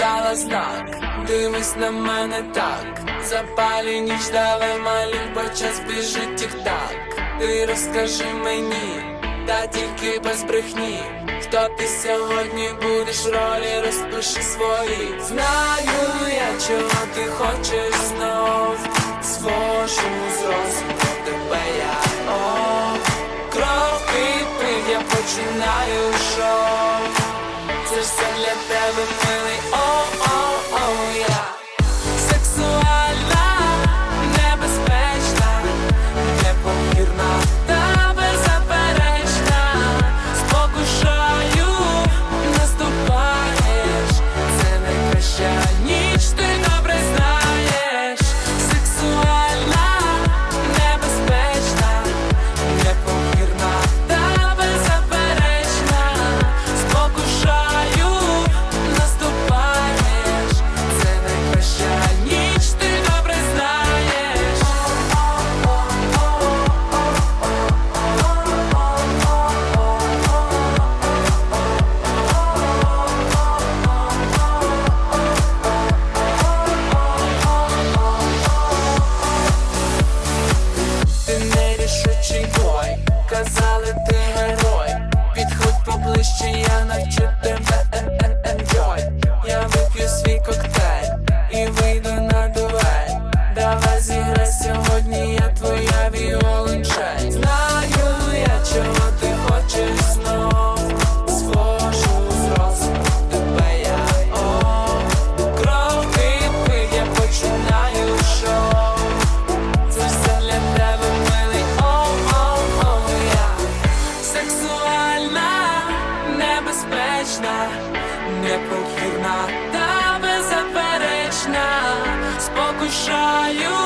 Дала знак, дивись на мене так. Запалі ніч давай малюй, бо час біжить тік-так. Ти розкажи мені, та тільки без брехні. Хто ти сьогодні будеш ролі, розпиши свої. Знаю я, чого ти хочеш знов. Свожу з тебе я о Кров кипить, я починаю шоу. Це все для тебе, милий, нерішучий бой, казали ти герой. Підходь поближче, я навчу тебе enjoy Я вип'ю свій коктейль і вийду на дуель. Давай зіграй сьогодні, я твоя небезпечна, непохідна та беззаперечна. Спокушаю,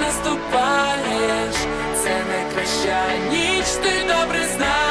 наступаєш, це найкраща ніч, ти добре знаєш